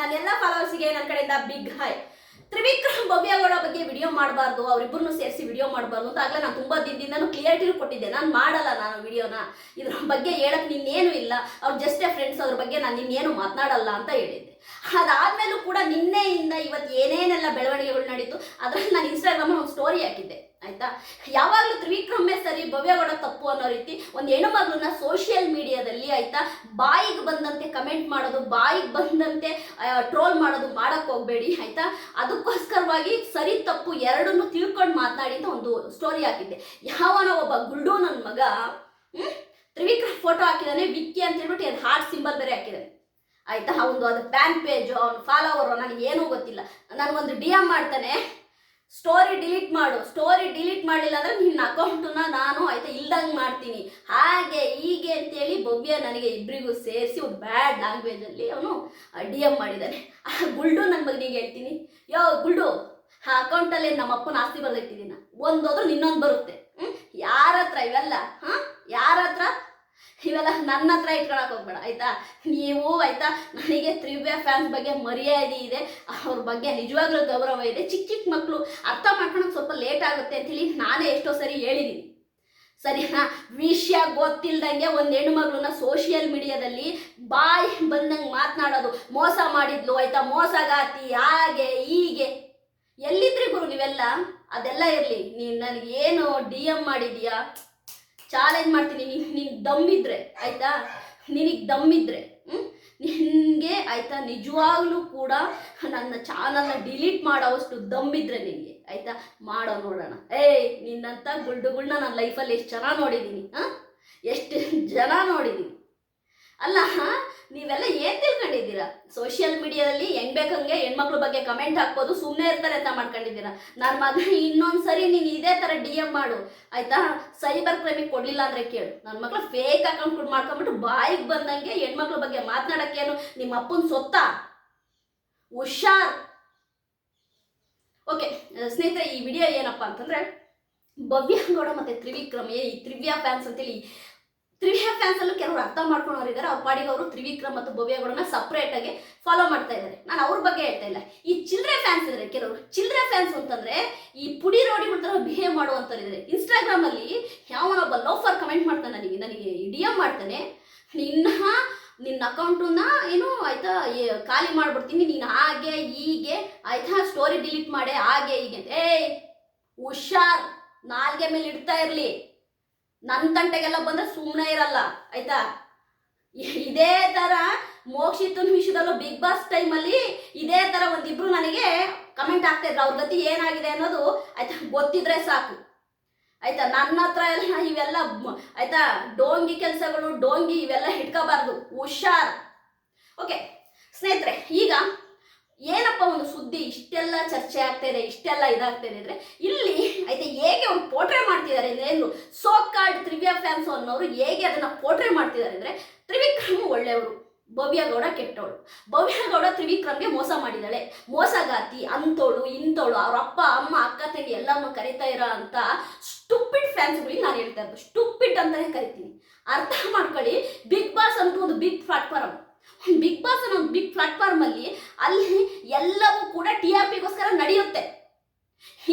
ನನ್ನೆಲ್ಲ ಫಾಲೋವರ್ಸಿಗೆ ನನ್ನ ಕಡೆಯಿಂದ ಬಿಗ್ ಹೈ ತ್ರಿವಿಕ್ರಮ್ ಭವ್ಯಗೌಡ ಬಗ್ಗೆ ವಿಡಿಯೋ ಮಾಡಬಾರ್ದು ಅವರಿಬ್ಬರನ್ನು ಸೇರಿಸಿ ವಿಡಿಯೋ ಮಾಡಬಾರ್ದು ಅಂತ ಆಗಲೇ ನಾನು ತುಂಬ ದಿನದಿಂದನೂ ಕ್ಲಿಯರಿಟಿ ಕೊಟ್ಟಿದ್ದೆ. ನಾನು ಮಾಡಲ್ಲ ನಾನು ವಿಡಿಯೋನ ಇದ್ರ ಬಗ್ಗೆ ಹೇಳಕ್ ನಿನ್ನೇನು ಇಲ್ಲ. ಅವ್ರು ಜಸ್ಟ್ ಫ್ರೆಂಡ್ಸ್ ಅವ್ರ ಬಗ್ಗೆ ನಾನು ನಿನ್ನೇನು ಮಾತನಾಡಲ್ಲ ಅಂತ ಹೇಳಿದ್ದೆ. ಅದಾದ್ಮೇಲೂ ಕೂಡ ನಿನ್ನೆಯಿಂದ ಇವತ್ತು ಏನೇನೆಲ್ಲ ಬೆಳವಣಿಗೆಗಳು ನಡೀತು, ಅದ್ರಲ್ಲಿ ನಾನು ಇನ್ಸ್ಟಾಗ್ರಾಮಲ್ಲಿ ಒಂದು ಸ್ಟೋರಿ ಹಾಕಿದ್ದೆ. ಆಯ್ತಾ? ಯಾವಾಗಲೂ ತ್ರಿವಿಕ್ರಮೇ ಸರಿ ಭವ್ಯಗೌಡ ತಪ್ಪು ಅನ್ನೋ ರೀತಿ ಒಂದು ಹೆಣ್ಣು ಮಗಳನ್ನ ಸೋಷಿಯಲ್ ಮೀಡಿಯಾದಲ್ಲಿ ಆಯ್ತಾ, ಬಾಯಿಗೆ ಬಂದಂತೆ ಕಮೆಂಟ್ ಮಾಡೋದು, ಬಾಯಿಗೆ ಬಂದಂತೆ ಟ್ರೋಲ್ ಮಾಡೋದು ಮಾಡಕ್ ಹೋಗ್ಬೇಡಿ, ಆಯ್ತಾ? ಅದಕ್ಕೋಸ್ಕರವಾಗಿ ಸರಿ ತಪ್ಪು ಎರಡನ್ನೂ ತಿಳ್ಕೊಂಡು ಮಾತನಾಡಿ ಅಂತ ಒಂದು ಸ್ಟೋರಿ ಹಾಕಿದ್ದೆ. ಯಾವನ ಒಬ್ಬ ಗುಲ್ಡು ನನ್ನ ಮಗ? ತ್ರಿವಿಕ್ರಮ್ ಫೋಟೋ ಹಾಕಿದಾನೆ, ವಿಕ್ಕಿ ಅಂತ ಹೇಳ್ಬಿಟ್ಟು ಅದು ಹಾರ್ಟ್ ಸಿಂಬಲ್ ಬೇರೆ ಹಾಕಿದಾನೆ. ಆಯ್ತಾ? ಒಂದು ಅದು ಫ್ಯಾನ್ ಪೇಜು ಅವ್ನು ಫಾಲೋವರು ನನಗೆ ಏನೂ ಗೊತ್ತಿಲ್ಲ ಒಂದು ಡಿ ಎಂ ಮಾಡ್ತಾನೆ. ಸ್ಟೋರಿ ಡಿಲೀಟ್ ಮಾಡು. ಸ್ಟೋರಿ ಡಿಲೀಟ್ ಮಾಡಲಿಲ್ಲ ಅಂದ್ರೆ ನಿನ್ನ ಅಕೌಂಟನ್ನ ನಾನು ಆಯ್ತಾ ಇಲ್ದಂಗೆ ಮಾಡ್ತೀನಿ. ಹಾಗೆ, ಹೀಗೆ ಅಂತೇಳಿ ಭವ್ಯ ನನಗೆ ಇಬ್ಬರಿಗೂ ಸೇರಿಸಿ ಒಂದು ಬ್ಯಾಡ್ ಲ್ಯಾಂಗ್ವೇಜಲ್ಲಿ ಅವನು ಡಿ ಎಂ ಮಾಡಿದ್ದಾನೆ ಆ ಗುಲ್ಡು ನನ್ನ ಮಗನಿಗೆ ಹೇಳ್ತೀನಿ. ಯೋ, ಗುಲ್ಡು, ಆ ಅಕೌಂಟಲ್ಲಿ ನಮ್ಮ ಅಪ್ಪನ ಆಸ್ತಿ ಬರೆದಿಟ್ಟಿದ್ದೀನ. ಒಂದೋದ್ರು ಇನ್ನೊಂದು ಬರುತ್ತೆ. ಹ್ಞೂ ಯಾರ ಹತ್ರ ಇವೆಲ್ಲ ಇವೆಲ್ಲ ನನ್ನ ಹತ್ರ ಇಟ್ಕೊಳಕ್ ಹೋಗ್ಬೇಡ, ಆಯ್ತಾ? ನೀವು ಆಯ್ತಾ? ನನಗೆ ತ್ರಿವ್ಯ ಫ್ಯಾನ್ಸ್ ಬಗ್ಗೆ ಮರ್ಯಾದೆ ಇದೆ, ಅವ್ರ ಬಗ್ಗೆ ನಿಜವಾಗ್ಲೂ ಗೌರವ ಇದೆ. ಚಿಕ್ಕ ಚಿಕ್ಕ ಮಕ್ಕಳು ಅರ್ಥ ಮಾಡ್ಕೊಳಕ್ ಸ್ವಲ್ಪ ಲೇಟ್ ಆಗುತ್ತೆ ಅಂತೇಳಿ ನಾನೇ ಎಷ್ಟೋ ಸರಿ ಹೇಳಿದೀನಿ. ಸರಿನಾ? ವಿಷಯ ಗೊತ್ತಿಲ್ದಂಗೆ ಒಂದು ಹೆಣ್ಮಗಳನ್ನ ಸೋಷಿಯಲ್ ಮೀಡಿಯಾದಲ್ಲಿ ಬಾಯ್ ಬಂದಂಗೆ ಮಾತನಾಡೋದು. ಮೋಸ ಮಾಡಿದ್ಲು, ಆಯ್ತಾ? ಮೋಸಗಾತಿ, ಹಾಗೆ, ಹೀಗೆ. ಎಲ್ಲಿದ್ರಿ ಗುರು ನೀವೆಲ್ಲ? ಅದೆಲ್ಲ ಇರಲಿ. ನೀನು ನನಗೆ ಏನು ಡಿ ಎಂ ಮಾಡಿದ್ಯಾ? ಚಾಲೆಂಜ್ ಮಾಡ್ತೀನಿ. ನೀನು ದಮ್ಮಿದ್ರೆ, ಆಯ್ತಾ? ನಿನಗೆ ದಮ್ಮಿದ್ರೆ? ನಿನಗೆ, ಆಯ್ತಾ? ನಿಜವಾಗ್ಲೂ ಕೂಡ ನನ್ನ ಚಾನಲ್ನ ಡಿಲೀಟ್ ಮಾಡೋವಷ್ಟು ದಮ್ಮಿದ್ರೆ ನಿನಗೆ, ಆಯ್ತಾ? ಮಾಡೋ, ನೋಡೋಣ. ಏಯ್ ನಿನ್ನಂಥ ಗುಲ್ಡುಗಳ್ನ ನನ್ನ ಲೈಫಲ್ಲಿ ಎಷ್ಟು ಜನ ನೋಡಿದ್ದೀನಿ ಹಾಂ? ಎಷ್ಟು ಜನ ನೋಡಿದ್ದೀನಿ ಅಲ್ಲ ನೀವೆಲ್ಲ ಏನ್ ತಿಳ್ಕೊಂಡಿದ್ದೀರಾ? ಸೋಷಿಯಲ್ ಮೀಡಿಯಾದಲ್ಲಿ ಹೆಂಗ್ ಬೇಕಂಗೆ ಹೆಣ್ಮಕ್ಳ ಬಗ್ಗೆ ಕಮೆಂಟ್ ಹಾಕ್ಬೋದು ಸುಮ್ಮನೆ ಇರ್ತಾರೆ ಅಂತ ಮಾಡ್ಕೊಂಡಿದ್ದೀರಾ? ನನ್ನ ಮಗ ಇನ್ನೊಂದ್ಸರಿ ನೀನು ಇದೇ ಥರ ಡಿ ಎಂ ಮಾಡು. ಆಯ್ತಾ? ಸೈಬರ್ ಕ್ರೈಮಿಗೆ ಕೊಡ್ಲಿಲ್ಲ ಅಂದ್ರೆ ಕೇಳು. ನನ್ನ ಮಕ್ಳು ಫೇಕ್ ಅಕೌಂಟ್ ಮಾಡ್ಕೊಂಬಿಟ್ಟು ಬಾಯಿಗೆ ಬಂದಂಗೆ ಹೆಣ್ಮಕ್ಳ ಬಗ್ಗೆ ಮಾತನಾಡಕ್ಕೇನು ನಿಮ್ಮ ಅಪ್ಪನ ಸೊತ್ತ? ಹುಷಾರ್. ಓಕೆ ಸ್ನೇಹಿತರೆ, ಈ ವಿಡಿಯೋ ಏನಪ್ಪ ಅಂತಂದ್ರೆ ಭವ್ಯ ಗೌಡ ಮತ್ತೆ ತ್ರಿವಿಕ್ರಮ್, ಈ ತ್ರಿವ್ಯಾ ಫ್ಯಾನ್ಸ್ ಅಂತೇಳಿ ತ್ರಿವ್ಯ ಫ್ಯಾನ್ಸ್ ಅಲ್ಲೂ ಕೆಲವರು ಅರ್ಥ ಮಾಡ್ಕೊಂಡವ್ರು ಇದ್ದಾರೆ ಅವ್ರ ಪಾಡಿಗೆ ಅವರು ತ್ರಿವಿಕ್ರಮ್ ಮತ್ತು ಭವ್ಯಗಳನ್ನ ಸಪ್ರೇಟ್ ಆಗಿ ಫಾಲೋ ಮಾಡ್ತಾ ಇದ್ದಾರೆ ನಾನು ಅವ್ರ ಬಗ್ಗೆ ಹೇಳ್ತಾ ಇಲ್ಲ. ಈ ಚಿಲ್ಡ್ರೆ ಫ್ಯಾನ್ಸ್ ಇದ್ದಾರೆ ಕೆಲವರು. ಚಿಲ್ಡ್ರೆ ಫ್ಯಾನ್ಸ್ ಅಂತಂದ್ರೆ ಈ ಪುಡಿ ರೋಡಿ ಮಾಡ್ತಾರೆ ಬಿಹೇವ್ ಮಾಡುವಂಥವ್ರು ಇನ್ಸ್ಟಾಗ್ರಾಮ್ ಅಲ್ಲಿ ಯಾವನೊಬ್ಬ ಲೋಫರ್ ಕಮೆಂಟ್ ಮಾಡ್ತಾನೆ ನನಗೆ. ನನಗೆ ಎಂ ಮಾಡ್ತಾನೆ. ನಿನ್ನ ನಿನ್ನ ಅಕೌಂಟನ್ನ ಏನು ಆಯ್ತಾ ಖಾಲಿ ಮಾಡ್ಬಿಡ್ತೀನಿ. ನೀನು ಹಾಗೆ, ಹೀಗೆ, ಆಯ್ತಾ ಸ್ಟೋರಿ ಡಿಲೀಟ್ ಮಾಡಿ, ಹಾಗೆ, ಹೀಗೆ ಏಯ್, ಹುಷಾರ್. ನಾಲ್ಗೆ ಮೇಲೆ ಇಡ್ತಾ ಇರಲಿ. ನನ್ನ ತಂಟೆಗೆಲ್ಲ ಬಂದ್ರೆ ಸುಮ್ಮನೆ ಇರಲ್ಲ, ಆಯ್ತಾ? ಇದೇ ತರ ಮೋಕ್ಷಿತನ ನಿಮಿಷದಲ್ಲೂ ಬಿಗ್ ಬಾಸ್ ಟೈಮಲ್ಲಿ ಇದೇ ತರ ಒಂದಿಬ್ರು ನನಗೆ ಕಮೆಂಟ್ ಆಗ್ತಾ ಇದ್ರು. ಅವ್ರ ಗತಿ ಏನಾಗಿದೆ ಅನ್ನೋದು, ಆಯ್ತಾ? ಗೊತ್ತಿದ್ರೆ ಸಾಕು. ಆಯ್ತಾ? ನನ್ನ ಹತ್ರ ಎಲ್ಲ ಇವೆಲ್ಲ ಆಯ್ತಾ? ಡೋಂಗಿ ಕೆಲಸಗಳು, ಡೋಂಗಿ ಇವೆಲ್ಲ ಹಿಡ್ಕೋಬಾರ್ದು. ಹುಷಾರ್. ಓಕೆ ಸ್ನೇಹಿತರೆ, ಈಗ ಏನಪ್ಪ ಒಂದು ಸುದ್ದಿ ಇಷ್ಟೆಲ್ಲ ಚರ್ಚೆ ಆಗ್ತಾ ಇದೆ, ಇಷ್ಟೆಲ್ಲ ಇದಾಗ್ತಾ ಇದೆ ಅಂದ್ರೆ ಇಲ್ಲಿ ಐತೆ ಹೇಗೆ ಒಂದು ಪೋಟ್ರೆ ಮಾಡ್ತಿದ್ದಾರೆ ಅಂದ್ರೆ ಏನು? ಸೋ ಕಾರ್ಡ್ ತ್ರಿವ್ಯ ಫ್ಯಾನ್ಸ್ ಅನ್ನೋರು ಹೇಗೆ ಅದನ್ನ ಪೋಟ್ರೆ ಮಾಡ್ತಿದ್ದಾರೆ ಅಂದ್ರೆ ತ್ರಿವಿಕ್ರಮ್ ಒಳ್ಳೆಯವರು ಭವ್ಯಗೌಡ ಕೆಟ್ಟವಳು ಭವ್ಯಗೌಡ ತ್ರಿವಿಕ್ರಮ್ಗೆ ಮೋಸ ಮಾಡಿದಾಳೆ ಮೋಸಗಾತಿ, ಅಂತೋಳು, ಇಂತೋಳು, ಅವ್ರ ಅಪ್ಪ, ಅಮ್ಮ, ಅಕ್ಕ, ತಂಗಿ ಎಲ್ಲಮ್ಮ ಕರಿತಾ ಇರೋ ಅಂತ ಸ್ಟುಪಿಡ್ ಫ್ಯಾನ್ಸ್ಗಳಿಗೆ ನಾನು ಹೇಳ್ತಾ ಇರೋದು. ಸ್ಟುಪಿಡ್ ಅಂತಾನೆ ಕರಿತೀನಿ. ಅರ್ಥ ಮಾಡ್ಕೊಳ್ಳಿ. ಬಿಗ್ ಬಾಸ್ ಅಂತ ಒಂದು ಬಿಗ್ ಪ್ಲಾಟ್ಫಾರ್ಮ್ ಬಿಗ್ ಬಾಸ್ ಅನ್ನೋ ಬಿಗ್ ಪ್ಲಾಟ್ಫಾರ್ಮ್ ಅಲ್ಲಿ ಅಲ್ಲಿ ಎಲ್ಲವೂ ಕೂಡ ಟಿ ಆರ್ ಪಿಗೋಸ್ಕರ ನಡೆಯುತ್ತೆ.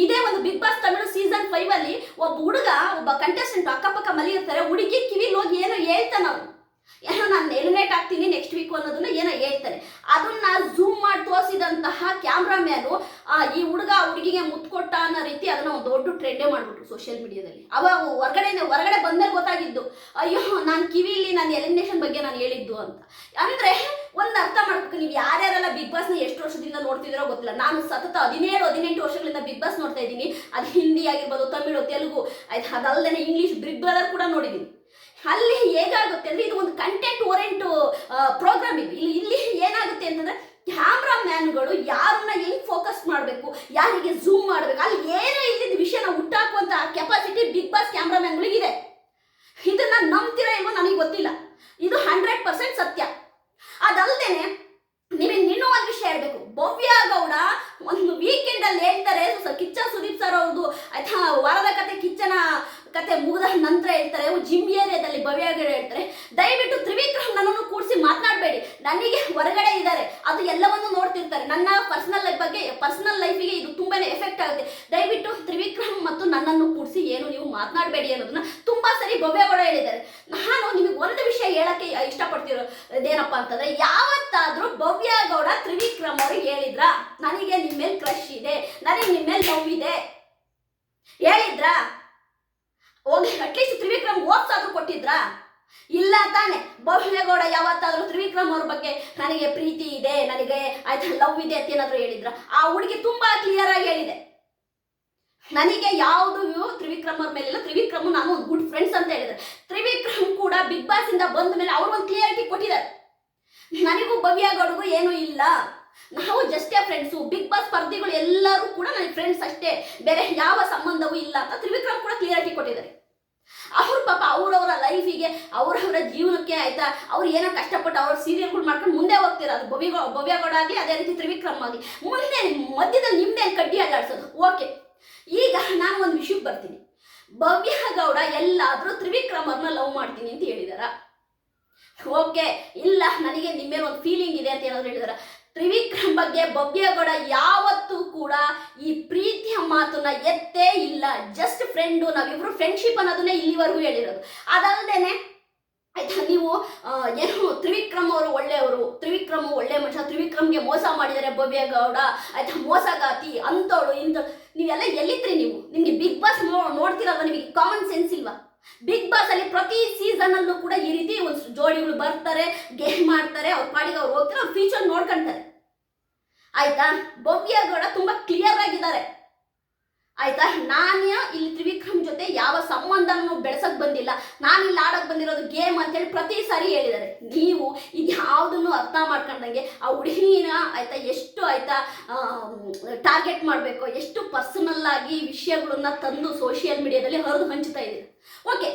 ಇದೇ ಒಂದು Bigg Boss Tamil season five ಅಲ್ಲಿ ಒಬ್ಬ ಹುಡುಗ, ಒಬ್ಬ ಕಂಟೆಸ್ಟೆಂಟ್ ಅಕ್ಕಪಕ್ಕ ಮಲಗಿರ್ತಾರೆ, ಹುಡುಗಿ ಕಿವಿಲಿ ಹೋಗಿ ಏನೋ ಹೇಳ್ತಾನ ಅವನು ಏನೋ ನಾನು ಎಲಿಮಿನೇಟ್ ಆಗ್ತೀನಿ ನೆಕ್ಸ್ಟ್ ವೀಕ್ ಅನ್ನೋದನ್ನ ಏನೋ ಹೇಳ್ತಾರೆ ಅದನ್ನ ಝೂಮ್ ಮ್ಯಾನು ಆ, ಈ ಹುಡುಗ ಹುಡುಗಿಗೆ ಮುತ್ಕೊಟ್ಟ ಅನ್ನೋ ರೀತಿ ಅದನ್ನ ಒಂದು ದೊಡ್ಡ ಟ್ರೆಂಡೇ ಮಾಡ್ಬಿಟ್ರು ಸೋಷಿಯಲ್ ಮೀಡಿಯಾದಲ್ಲಿ ಅವಾಗ ಹೊರಗಡೆ ಹೊರಗಡೆ ಬಂದ್ಮೇಲೆ ಗೊತ್ತಾಗಿದ್ದು, ಅಯ್ಯೋ, ನಾನು ಕಿವಿಲಿ ನಾನು ಎಲಿಮಿನೇಷನ್ ಬಗ್ಗೆ ನಾನು ಹೇಳಿದ್ದು ಅಂತ. ಅಂದ್ರೆ ಒಂದು ಅರ್ಥ ಮಾಡ್ಬೇಕು, ನೀವು ಯಾರ್ಯಾರೆಲ್ಲ ಬಿಗ್ ಬಾಸ್ನ ಎಷ್ಟು ವರ್ಷದಿಂದ ನೋಡ್ತಿದ್ದೀರೋ ಗೊತ್ತಿಲ್ಲ. ನಾನು ಸತತ ಹದಿನೇಳು, ಹದಿನೆಂಟು ವರ್ಷಗಳಿಂದ ಬಿಗ್ ಬಾಸ್ ನೋಡ್ತಾ ಇದ್ದೀನಿ. ಅದು ಹಿಂದಿ ಆಗಿರ್ಬೋದು, ತಮಿಳು, ತೆಲುಗು, ಆಯ್ತು ಅದಲ್ಲದೆ ಇಂಗ್ಲೀಷ್ ಬಿಗ್ ಬ್ರದರ್ ಕೂಡ ನೋಡಿದ್ದೀನಿ. ಅಲ್ಲಿ ಹೇಗಾಗುತ್ತೆ ಅಂದ್ರೆ, ಇದು ಒಂದು ಕಂಟೆಂಟ್ ಓರೆಂಟ್ ಪ್ರೋಗ್ರಾಮ್ ಇದು. ಇಲ್ಲಿ ಇಲ್ಲಿ ಏನಾಗುತ್ತೆ ಅಂತಂದ್ರೆ ಕ್ಯಾಮ್ರಾ ಮ್ಯಾನ್ಗಳು ಯಾರನ್ನ ಹೆಂಗ್ ಫೋಕಸ್ ಮಾಡಬೇಕು ಯಾರಿಗೆ ಝೂಮ್ ಮಾಡಬೇಕು ಅಲ್ಲಿ ಏನೋ ಇಲ್ಲಿದ್ದ ವಿಷಯನ ಹುಟ್ಟಾಕುವಂತ ಕೆಪಾಸಿಟಿ ಬಿಗ್ ಬಾಸ್ ಕ್ಯಾಮ್ರಾ ಮ್ಯಾನ್ಗಳಿಗಿದೆ ಇದನ್ನ ನಂಬ್ತೀರಾ ಇಲ್ವೋ ನನಗೆ ಗೊತ್ತಿಲ್ಲ ಇದು ಹಂಡ್ರೆಡ್ ಪರ್ಸೆಂಟ್ ಸತ್ಯ ಅದಲ್ದೇನೆ ನಿಮಗೆ ಇನ್ನೂ ಒಂದು ವಿಷಯ ಹೇಳ್ಬೇಕು ಭವ್ಯ ಗೌಡ ಒಂದು ವೀಕೆಂಡ್ ಅಲ್ಲಿ ಹೇಳ್ತಾರೆ ಸ- ಕಿಚ್ಚ ಸುದೀಪ್ ಸರ್ ಅವ್ರದ್ದು ಆಯ್ತಾ ವಾರದ ಕತೆ ಕಿಚ್ಚನ ಕತೆ ಮುಗಿದ ನಂತರ ಹೇಳ್ತಾರೆ ಜಿಮ್ ಏರಿಯಾದಲ್ಲಿ ಭವ್ಯಗಳು ಹೇಳ್ತಾರೆ ದಯವಿಟ್ಟು ತ್ರಿವಿಕ್ರಮ್ ನನ್ನನ್ನು ಕೂಡಿಸಿ ಮಾತನಾಡಬೇಡಿ ನನಗೆ ಹೊರಗಡೆ ಇದ್ದಾರೆ ಅದು ಎಲ್ಲವನ್ನು ನೋಡ್ತಿರ್ತಾರೆ ನನ್ನ ಪರ್ಸನಲ್ ಲೈಫ್ ಬಗ್ಗೆ ಪರ್ಸನಲ್ ಲೈಫಿಗೆ ಇದು ತುಂಬಾನೇ ಎಫೆಕ್ಟ್ ಆಗುತ್ತೆ ದಯವಿಟ್ಟು ತ್ರಿವಿಕ್ರಮ್ ಮತ್ತು ನನ್ನನ್ನು ಕೂಡಿಸಿ ಏನು ನೀವು ಮಾತನಾಡಬೇಡಿ ಅನ್ನೋದನ್ನ ತುಂಬಾ ಸರಿ ಭವ್ಯಗೌಡ ಹೇಳಿದ್ದಾರೆ ನಾನು ನಿಮಗೆ ಒಂದು ವಿಷಯ ಹೇಳಕ್ಕೆ ಇಷ್ಟಪಡ್ತಿರೋ ಅದೇನಪ್ಪ ಅಂತಂದ್ರೆ, ಯಾವತ್ತಾದ್ರೂ ಭವ್ಯ ಗೌಡ ತ್ರಿವಿಕ್ರಮ್ ಅವ್ರಿಗೆ ಹೇಳಿದ್ರ, ನನಗೆ ನಿಮ್ಮ ಮೇಲೆ ಕ್ರಶ್ ಇದೆ, ನನಗೆ ನಿಮ್ಮ ಮೇಲೆ ಲವ್ ಇದೆ. ಹೇಳಿದ್ರಾ? ಹೋಗಿ ಅಟ್ಲೀಸ್ಟ್ ತ್ರಿವಿಕ್ರಮ್ ಓದ್ಸಾದ್ರು ಕೊಟ್ಟಿದ್ರಾ? ಇಲ್ಲ ತಾನೆ. ಭವ್ಯಗೌಡ ಯಾವತ್ತಾದ್ರೂ ತ್ರಿವಿಕ್ರಮ್ ಅವ್ರ ಬಗ್ಗೆ ನನಗೆ ಪ್ರೀತಿ ಇದೆ, ನನಗೆ, ಆಯ್ತಾ ಲವ್ ಇದೆ ಅಂತ ಏನಾದ್ರು ಹೇಳಿದ್ರ? ಆ ಹುಡುಗಿ ತುಂಬಾ ಕ್ಲಿಯರ್ ಆಗಿ ಹೇಳಿದೆ. ನನಗೆ ಯಾವುದು ತ್ರಿವಿಕ್ರಮ್ ಅವ್ರ ಮೇಲಿಲ್ಲ. ತ್ರಿವಿಕ್ರಮ್ ನಾನು ಒಂದು ಗುಡ್ ಫ್ರೆಂಡ್ಸ್ ಅಂತ ಹೇಳಿದ್ರೆ ತ್ರಿವಿಕ್ರಮ್ ಕೂಡ ಬಿಗ್ ಬಾಸ್ ಇಂದ ಬಂದ ಮೇಲೆ ಅವ್ರು ಒಂದು ಕ್ಲಿಯರಿಟಿ ಕೊಟ್ಟಿದ್ದಾರೆ. ನನಗೂ ಭವ್ಯಗೌಡಗೂ ಏನೂ ಇಲ್ಲ. ನಾವು ಜಸ್ಟೇ ಫ್ರೆಂಡ್ಸು ಬಿಗ್ ಬಾಸ್ ಸ್ಪರ್ಧಿಗಳು ಎಲ್ಲರೂ ಕೂಡ ನನಗೆ ಫ್ರೆಂಡ್ಸ್ ಅಷ್ಟೇ. ಬೇರೆ ಯಾವ ಸಂಬಂಧವೂ ಇಲ್ಲ ಅಂತ ತ್ರಿವಿಕ್ರಮ್ ಕೂಡ ಕ್ಲಿಯರಿಟಿ ಕೊಟ್ಟಿದ್ದಾರೆ. ಅವ್ರ ಪಾಪ ಅವ್ರವರ ಲೈಫಿಗೆ ಅವರವರ ಜೀವನಕ್ಕೆ ಆಯ್ತಾ? ಅವ್ರು ಏನೋ ಕಷ್ಟಪಟ್ಟು ಅವ್ರ ಸೀರಿಯಲ್ಗಳು ಮಾಡ್ಕೊಂಡು ಮುಂದೆ ಹೋಗ್ತಿರೋದು ಭವ್ಯ ಭವ್ಯಗೌಡ ಆಗಲಿ, ಅದೇ ರೀತಿ ತ್ರಿವಿಕ್ರಮ್ ಆಗಲಿ. ಮುಂದೆ ಮಧ್ಯದಲ್ಲಿ ನಿಮ್ದೇ ಕಡ್ಡಿ ಅಡ್ಡಾಡ್ಸೋದು? ಓಕೆ ಈಗ ನಾನು ಒಂದು ವಿಷಯಕ್ಕೆ ಬರ್ತೀನಿ. ಭವ್ಯ ಗೌಡ ಎಲ್ಲಾದರೂ ತ್ರಿವಿಕ್ರಮರ್ನ ಲವ್ ಮಾಡ್ತೀನಿ ಅಂತ ಹೇಳಿದಾರ. ಓಕೆ, ಇಲ್ಲ, ನನಗೆ ನಿಮ್ಮ ಒಂದು ಫೀಲಿಂಗ್ ಇದೆ ಅಂತ ಏನಾದ್ರು ಹೇಳಿದಾರ. ತ್ರಿವಿಕ್ರಮ್ ಬಗ್ಗೆ ಭವ್ಯಗೌಡ ಯಾವತ್ತೂ ಕೂಡ ಈ ಪ್ರೀತಿಯ ಮಾತನ್ನ ಎತ್ತೇ ಇಲ್ಲ. ಜಸ್ಟ್ ಫ್ರೆಂಡು ನಾವಿಬ್ರು ಫ್ರೆಂಡ್ಶಿಪ್ ಅನ್ನೋದನ್ನೇ ಇಲ್ಲಿವರೆಗೂ ಹೇಳಿರೋದು. ಅದಲ್ಲದೇನೆ ಆಯ್ತಾ ನೀವು ಏನು ತ್ರಿವಿಕ್ರಮ್ ಅವರು ಒಳ್ಳೆಯವರು, ತ್ರಿವಿಕ್ರಮ್ ಒಳ್ಳೆ ಮನುಷ್ಯ, ತ್ರಿವಿಕ್ರಮ್ಗೆ ಮೋಸ ಮಾಡಿದ್ದಾರೆ ಭವ್ಯಗೌಡ ಆಯ್ತಾ, ಮೋಸಗಾತಿ, ಅಂತವಳು ಇಂಥ ನೀವೆಲ್ಲ ಎಲ್ಲಿದ್ರಿ ನೀವು? ನಿಮಗೆ ಬಿಗ್ ಬಾಸ್ ನೋಡ್ತಿರಲ್ವ ನಿಮಗೆ ಕಾಮನ್ ಸೆನ್ಸ್ ಇಲ್ವಾ? ಬಿಗ್ ಬಾಸ್ ಅಲ್ಲಿ ಪ್ರತಿ ಸೀಸನ್ ಅಲ್ಲೂ ಕೂಡ ಈ ರೀತಿ ಒಂದು ಜೋಡಿಗಳು ಬರ್ತಾರೆ ಗೇಮ್ ಮಾಡ್ತಾರೆ, ಅವ್ರ ಪಾಡಿಗೆ ಅವ್ರು ಹೋಗ್ತಾರೆ ಫ್ಯೂಚರ್ ನೋಡ್ಕೊಂತಾರೆ. ಆಯ್ತಾ? ಭವ್ಯಗೌಡ ತುಂಬಾ ಕ್ಲಿಯರ್ ಆಗಿದ್ದಾರೆ. ಆಯ್ತಾ? ನಾನು ಇಲ್ಲಿ ತ್ರಿವಿಕ್ರಮ್ ಜೊತೆ ಯಾವ ಸಂಬಂಧನೂ ಬೆಳೆಸಕ್ ಬಂದಿಲ್ಲ. ನಾನು ಇಲ್ಲಿ ಆಡಕ್ ಬಂದಿರೋದು ಗೇಮ್ ಅಂತೇಳಿ ಪ್ರತಿ ಸಾರಿ ಹೇಳಿದ್ದಾರೆ. ನೀವು ಇದು ಯಾವುದನ್ನು ಅರ್ಥ ಮಾಡ್ಕೊಂಡಂಗೆ ಆ ಹುಡುಗಿನ ಆಯ್ತಾ, ಎಷ್ಟು ಆಯ್ತಾ ಟಾರ್ಗೆಟ್ ಮಾಡಬೇಕು, ಎಷ್ಟು ಪರ್ಸನಲ್ ಆಗಿ ವಿಷಯಗಳನ್ನ ತಂದು ಸೋಷಿಯಲ್ ಮೀಡಿಯಾದಲ್ಲಿ ಹರಿದು ಹಂಚ್ತಾ ಇದೆ. ಓಕೆ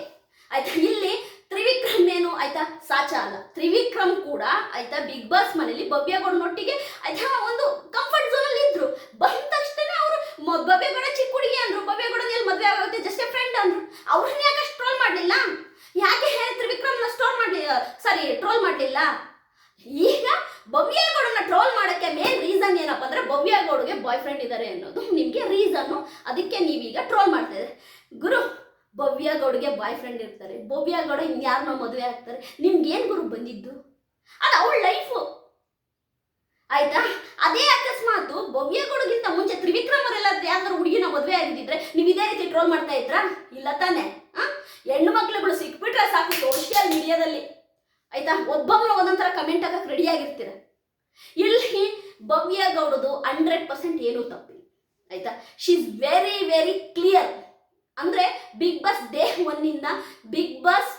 ಆಯ್ತಾ, ಇಲ್ಲಿ ತ್ರಿವಿಕ್ರಮ್ ಏನು ಆಯ್ತಾ? ಸಾಚ ಅಲ್ಲ. ತ್ರಿವಿಕ್ರಮ್ ಕೂಡ ಆಯ್ತಾ ಬಿಗ್ ಬಾಸ್ ಮನೇಲಿ ಭವ್ಯಗೌಡನೊಟ್ಟಿಗೆ ಆಯ್ತಾ ಒಂದು ಕಂಫರ್ಟ್ ಝೋನ್ ಅಲ್ಲಿ ಇದ್ರು. ಬಂದ ತಕ್ಷಣ ಅವರು ಭವ್ಯಗೌಡ ಚಿಕ್ಕ ಹುಡುಗಿ ಅಂದ್ರು ಭವ್ಯಗೌಡ ಎಲ್ಲಿ ಮದುವೆ ಆಗುತ್ತೆ ಜಸ್ಟ್ ಫ್ರೆಂಡ್ ಅಂದ್ರು. ಅವ್ರನ್ನ ಯಾಕೆ ಟ್ರೋಲ್ ಮಾಡಲಿಲ್ಲ? ಯಾಕೆ ತ್ರಿವಿಕ್ರಮ್ನ ಸ್ಟೋರ್ ಮಾಡಲಿಲ್ಲ ಸಾರಿ ಟ್ರೋಲ್ ಮಾಡಲಿಲ್ಲ? ಈಗ ಭವ್ಯಗೌಡನ ಟ್ರೋಲ್ ಮಾಡೋಕ್ಕೆ ಮೇನ್ ರೀಸನ್ ಏನಪ್ಪ ಅಂದ್ರೆ ಭವ್ಯಗೌಡಗೆ ಬಾಯ್ ಫ್ರೆಂಡ್ ಇದ್ದಾರೆ ಅನ್ನೋದು ನಿಮಗೆ ರೀಸನ್ನು ಅದಕ್ಕೆ ನೀವೀಗ ಟ್ರೋಲ್ ಮಾಡ್ತಾ ಗುರು ಭವ್ಯ ಗೌಡ್ಗೆ ಬಾಯ್ ಫ್ರೆಂಡ್ ಇರ್ತಾರೆ. ಭವ್ಯ ಗೌಡ ಇನ್ಯಾರನ್ನ ಮದುವೆ ಆಗ್ತಾರೆ. ನಿಮ್ಗೆ ಏನು ಗುರು ಬಂದಿದ್ದು? ಅದು ಅವಳ ಲೈಫು ಆಯ್ತಾ? ಅದೇ ಅಕಸ್ಮಾತು ಗೌಡಗಿಂತ ಮುಂಚೆ ತ್ರಿವಿಕ್ರಮರೆಲ್ಲ ಯಾವ್ದಾರು ಹುಡುಗಿನ ಮದುವೆ ಆಗಿದ್ದಿದ್ರೆ ನೀವು ಇದೇ ರೀತಿ ಟ್ರೋಲ್ ಮಾಡ್ತಾ ಇದ್ರಾ? ಇಲ್ಲ ತಾನೆ? ಹೆಣ್ಣು ಮಕ್ಳುಗಳು ಸಿಕ್ಬಿಟ್ರೆ ಸಾಕು ಸೋಷಿಯಲ್ ಮೀಡಿಯಾದಲ್ಲಿ ಆಯ್ತಾ? ಒಬ್ಬೊಬ್ಬರು ಒಂದೊಂದರ ಕಮೆಂಟ್ ಹಾಕಕ್ಕೆ ರೆಡಿ ಆಗಿರ್ತೀರ? ಇಲ್ಲಿ ಭವ್ಯ ಗೌಡದು ಹಂಡ್ರೆಡ್ ಪರ್ಸೆಂಟ್ ಏನೂ ತಪ್ಪಿಲ್ಲ. ಆಯ್ತಾ? She is very very clear ಅಂದ್ರೆ ಬಿಗ್ ಬಾಸ್ ಡೇ ಒನ್ನಿಂದ ಬಿಗ್ ಬಾಸ್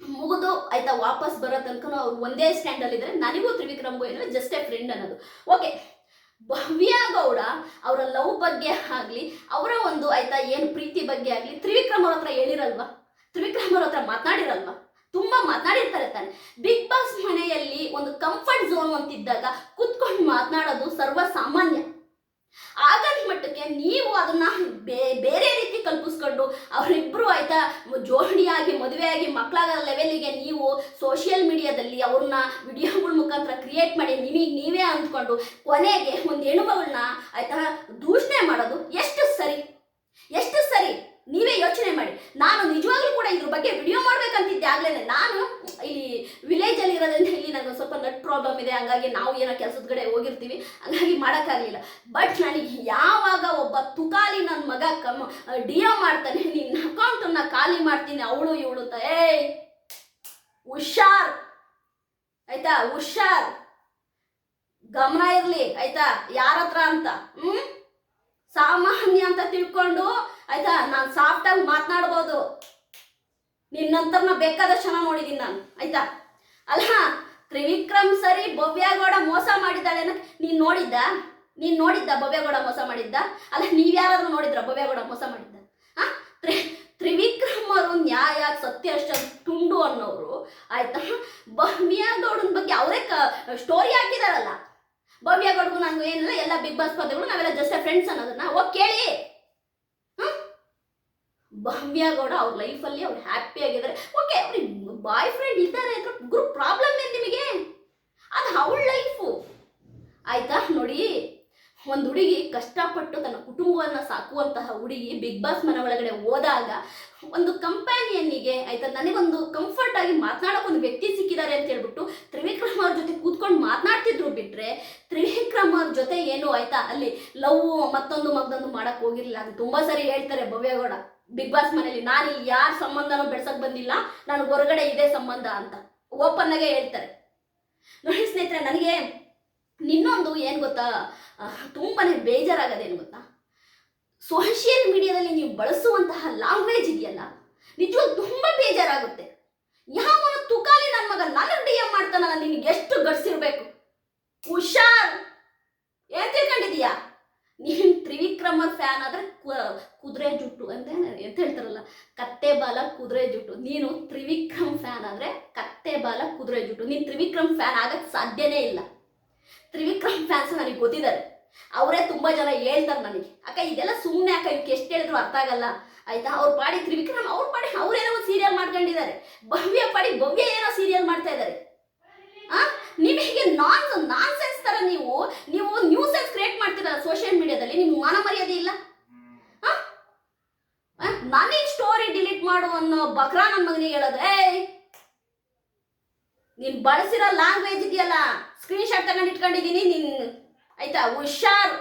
ಮುಗಿದು ಆಯ್ತಾ, ವಾಪಸ್ ಬರೋ ತನಕ ಅವ್ರು ಒಂದೇ ಸ್ಟ್ಯಾಂಡ್ ಅಲ್ಲಿ ಇದ್ದಾರೆ ನನಗೂ ತ್ರಿವಿಕ್ರಮ್ ಏನಂದ್ರೆ ಜಸ್ಟ್ ಎ ಫ್ರೆಂಡ್ ಅನ್ನೋದು. ಓಕೆ ಭವ್ಯ ಗೌಡ ಅವರ ಲವ್ ಬಗ್ಗೆ ಆಗಲಿ, ಅವರ ಒಂದು ಆಯ್ತಾ ಏನು ಪ್ರೀತಿ ಬಗ್ಗೆ ಆಗಲಿ, ತ್ರಿವಿಕ್ರಮ್ ಅವ್ರ ಹತ್ರ ಹೇಳಿರಲ್ವಾ? ತ್ರಿವಿಕ್ರಮ್ ಅವ್ರ ಹತ್ರ ಮಾತಾಡಿರಲ್ವಾ ತುಂಬಾ ಮಾತಾಡಿರ್ತಾರೆ ತಾನೆ. ಬಿಗ್ ಬಾಸ್ ಮನೆಯಲ್ಲಿ ಒಂದು ಕಂಫರ್ಟ್ ಝೋನ್ ಅಂತಿದ್ದಾಗ ಕುತ್ಕೊಂಡು ಮಾತನಾಡೋದು ಸರ್ವ ಆಗದ ಮಟ್ಟಕ್ಕೆ ನೀವು ಅದನ್ನ ಬೇರೆ ರೀತಿ ಕಲ್ಪಿಸ್ಕೊಂಡು ಅವರಿಬ್ಬರು ಆಯ್ತಾ ಜೋಡಿಯಾಗಿ ಮದುವೆಯಾಗಿ ಮಕ್ಕಳಾಗೋ ಲೆವೆಲಿಗೆ ನೀವು ಸೋಷಿಯಲ್ ಮೀಡಿಯಾದಲ್ಲಿ ಅವ್ರನ್ನ ವಿಡಿಯೋಗಳ ಮುಖಾಂತರ ಕ್ರಿಯೇಟ್ ಮಾಡಿ ನಿಮಗೆ ನೀವೇ ಅಂದ್ಕೊಂಡು ಕೊನೆಗೆ ಒಂದು ಹೆಣ್ಣುಮಗಳನ್ನ ಆಯ್ತಾ ದೂಷಣೆ ಮಾಡೋದು ಎಷ್ಟು ಸರಿ? ಎಷ್ಟು ಸರಿ? ನೀವೇ ಯೋಚನೆ ಮಾಡಿ. ನಾನು ನಿಜವಾಗ್ಲೂ ಕೂಡ ಇದ್ರ ಬಗ್ಗೆ ವಿಡಿಯೋ ಮಾಡ್ಬೇಕಂತಿದ್ದೆ ಆಗ್ಲೇನೆ ನಾನು ಇಲ್ಲಿ ವಿಲೇಜ್ ಅಲ್ಲಿ ಇರೋದ್ರಿಂದ ಇಲ್ಲಿ ನನಗೆ ಸ್ವಲ್ಪ ನಟ್ ಪ್ರಾಬ್ಲಮ್ ಇದೆ. ಹಂಗಾಗಿ ನಾವು ಏನೋ ಕೆಲಸದ ಕಡೆ ಹೋಗಿರ್ತೀವಿ. ಹಂಗಾಗಿ ಮಾಡೋಕ್ಕಾಗಲಿಲ್ಲ. ಬಟ್ ನನಗೆ ಯಾವಾಗ ಒಬ್ಬ ತುಕಾಲಿ ನನ್ನ ಮಗ ಕಮ್ ಡಿ ಮಾಡ್ತಾನೆ ನಿನ್ನ ಅಕೌಂಟನ್ನ ಖಾಲಿ ಮಾಡ್ತೀನಿ, ಅವಳು ಇವಳು ತ ಏಯ್! ಹುಷಾರ್! ಆಯ್ತಾ? ಹುಷಾರ್! ಗಮನ ಇರಲಿ, ಆಯ್ತಾ? ಯಾರ ಹತ್ರ ಅಂತ? ಹ್ಮ್? ಸಾಮಾನ್ಯ ಅಂತ ತಿಳ್ಕೊಂಡು ಆಯ್ತಾ? ನಾನು ಸಾಫ್ಟಾಗಿ ಮಾತನಾಡ್ಬೋದು. ನಿನ್ನಂತರ ನಾ ಬೇಕಾದಷ್ಟು ಕ್ಷಣ ನೋಡಿದ್ದೀನಿ ನಾನು. ಆಯ್ತಾ? ಅಲ್ಲ ತ್ರಿವಿಕ್ರಮ್ ಸರಿ ಭವ್ಯಗೌಡ ಮೋಸ ಮಾಡಿದ್ದಾಳೆ ಅನ್ನೋಕೆ ನೀನು ನೋಡಿದ್ದ? ನೀನು ನೋಡಿದ್ದ ಭವ್ಯಗೌಡ ಮೋಸ ಮಾಡಿದ್ದ? ಅಲ್ಲ ನೀವ್ಯಾರಾದ್ರೂ ನೋಡಿದ್ರ ಭವ್ಯಗೌಡ ಮೋಸ ಮಾಡಿದ್ದ? ಆ? ತ್ರಿ, ತ್ರಿವಿಕ್ರಮ್ ಅವರು ನ್ಯಾಯ, ಸತ್ಯ ಅಷ್ಟ ತುಂಡು ಅನ್ನೋರು ಆಯ್ತಾ? ಭವ್ಯಗೌಡನ ಬಗ್ಗೆ ಅವರೇ ಸ್ಟೋರಿ ಹಾಕಿದಾರಲ್ಲ. ಭವ್ಯಗೌಡಗೂ ನನಗೂ ಏನಿಲ್ಲ, ಎಲ್ಲ ಬಿಗ್ ಬಾಸ್ ಪದಗಳು, ನಾವೆಲ್ಲ ಜಸ್ಟ್ ಫ್ರೆಂಡ್ಸ್ ಅನ್ನೋದನ್ನ ಓ ಕೇಳಿ. ಭವ್ಯ ಗೌಡ ಅವ್ರ ಲೈಫಲ್ಲಿ ಅವ್ರು ಹ್ಯಾಪಿ ಆಗಿದ್ದಾರೆ. ಓಕೆ ಅವ್ರಿಗೆ ಬಾಯ್ ಫ್ರೆಂಡ್ ಇದ್ದಾರೆ ಅಂದ್ರೆ ಗ್ರೂಪ್ ಪ್ರಾಬ್ಲಮ್ ಏನು ನಿಮಗೆ? ಅದು ಅವಳ ಲೈಫು ಆಯ್ತಾ? ನೋಡಿ. ಒಂದು ಹುಡುಗಿ ಕಷ್ಟಪಟ್ಟು ತನ್ನ ಕುಟುಂಬವನ್ನು ಸಾಕುವಂತಹ ಹುಡುಗಿ ಬಿಗ್ ಬಾಸ್ ಮನೆ ಒಳಗಡೆ ಹೋದಾಗ ಒಂದು ಕಂಪ್ಯಾನಿಯನ್ನಿಗೆ ಆಯ್ತಾ, ನನಗೊಂದು ಕಂಫರ್ಟ್ ಆಗಿ ಮಾತನಾಡೋಕೆ ಒಂದು ವ್ಯಕ್ತಿ ಸಿಕ್ಕಿದ್ದಾರೆ ಅಂತ ಹೇಳ್ಬಿಟ್ಟು ತ್ರಿವಿಕ್ರಮ್ ಅವ್ರ ಜೊತೆ ಕೂತ್ಕೊಂಡು ಮಾತನಾಡ್ತಿದ್ರು ಬಿಟ್ರೆ ತ್ರಿವಿಕ್ರಮ್ ಅವ್ರ ಜೊತೆ ಏನು ಆಯ್ತಾ, ಅಲ್ಲಿ ಲವ್ ಮತ್ತೊಂದು ಮಗ್ದೊಂದು ಮಾಡಕ್ ಹೋಗಿರ್ಲಿಲ್ಲ. ಅದು ತುಂಬಾ ಸರಿ ಹೇಳ್ತಾರೆ ಭವ್ಯಗೌಡ ಬಿಗ್ ಬಾಸ್ ಮನೆಯಲ್ಲಿ ನಾನು ಇಲ್ಲಿ ಯಾರ ಸಂಬಂಧನೂ ಬೆಳ್ಸಕ್ ಬಂದಿಲ್ಲ, ನಾನು ಹೊರಗಡೆ ಇದೆ ಸಂಬಂಧ ಅಂತ ಓಪನ್ ಆಗೇ ಹೇಳ್ತಾರೆ. ನೋಡಿ ಸ್ನೇಹಿತರೆ, ನನಗೆ ಇನ್ನೊಂದು ಏನು ಗೊತ್ತಾ? ತುಂಬಾ ಬೇಜಾರಾಗೋದೇನು ಗೊತ್ತಾ? ಸೋಷಿಯಲ್ ಮೀಡಿಯಾದಲ್ಲಿ ನೀವು ಬಳಸುವಂತಹ ಲ್ಯಾಂಗ್ವೇಜ್ ಇದೆಯಲ್ಲ, ನಿಜವಾಗ್ ತುಂಬಾ ಬೇಜಾರಾಗುತ್ತೆ. ಯಾವನು ತುಕಾಲಿ ನನ್ನ ಮಗ ನನಗೆ ಡಿ ಎಂ ಮಾಡ್ತಾನಲ್ಲ ನಿನಗೆ ಎಷ್ಟು ಗಡ್ಸಿರ್ಬೇಕು? ಹುಷಾರ್! ಏನ್ ತಿಳ್ಕೊಂಡಿದೀಯಾ ನೀನ್ ತ್ರಿವಿಕ್ರಮರ್ ಫ್ಯಾನ್ ಆದ್ರೆ ಕುದುರೆ ಜುಟ್ಟು ಅಂತ ಎಂತ ಹೇಳ್ತಾರಲ್ಲ, ಕತ್ತೆ ಬಾಲ ಕುದುರೆ ಜುಟ್ಟು. ನೀನು ತ್ರಿವಿಕ್ರಮ್ ಫ್ಯಾನ್ ಆದ್ರೆ ಕತ್ತೆ ಬಾಲ ಕುದುರೆ ಜುಟ್ಟು. ನೀನ್ ತ್ರಿವಿಕ್ರಮ್ ಫ್ಯಾನ್ ಆಗಕ್ ಸಾಧ್ಯನೇ ಇಲ್ಲ. ತ್ರಿವಿಕ್ರಮ್ ಫ್ಯಾನ್ಸ್ ನನಗೆ ಗೊತ್ತಿದ್ದಾರೆ. ಅವರೇ ತುಂಬಾ ಜನ ಹೇಳ್ತಾರೆ ನನಗೆ. ಅಕ್ಕ, ಇದೆಲ್ಲ ಸುಮ್ಮನೆ ಅಕ್ಕ ಇವಕ್ಕೆ ಎಷ್ಟು ಹೇಳಿದ್ರು ಅರ್ಥ ಆಗಲ್ಲ. ಆಯ್ತಾ? ಅವ್ರ ಪಾಡಿ ತ್ರಿವಿಕ್ರಮ್, ಅವ್ರ ಪಾಡಿ ಅವ್ರೇನೋ ಒಂದು ಸೀರಿಯಲ್ ಮಾಡ್ಕೊಂಡಿದ್ದಾರೆ. ಭವ್ಯ ಪಾಡಿ ಭವ್ಯ ಏನೋ ಸೀರಿಯಲ್ ಮಾಡ್ತಾ ಇದ್ದಾರೆ. ನಿಮಗೆ ನಾನ್ ನಾನ್ ಸೆನ್ಸ್ ತರ ನೀವು ನೀವು ನ್ಯೂ ಸೆನ್ಸ್ ಕ್ರಿಯೇಟ್ ಮಾಡ್ತೀರಲ್ಲ ಸೋಷಿಯಲ್ ಮೀಡಿಯಾದಲ್ಲಿ ನಿಮ್ಗೆ ಮಾನ ಮರ್ಯಾದೆ ಇಲ್ಲ? ನನಗೆ ಸ್ಟೋರಿ ಡಿಲೀಟ್ ಮಾಡು ಅನ್ನೋ ಬಕ್ರಾ ನನ್ನ ಮಗನಿಗೆ ಹೇಳೋದು, ಏಯ್ ನೀನ್ ಬಳಸಿರೋ ಲ್ಯಾಂಗ್ವೇಜ್ ಇದೆಯಲ್ಲ ಸ್ಕ್ರೀನ್ ಶಾಟ್ ತಗೊಂಡು ಇಟ್ಕೊಂಡಿದ್ದೀನಿ ನಿನ್ ಆಯ್ತಾ, ಹುಷಾರ್.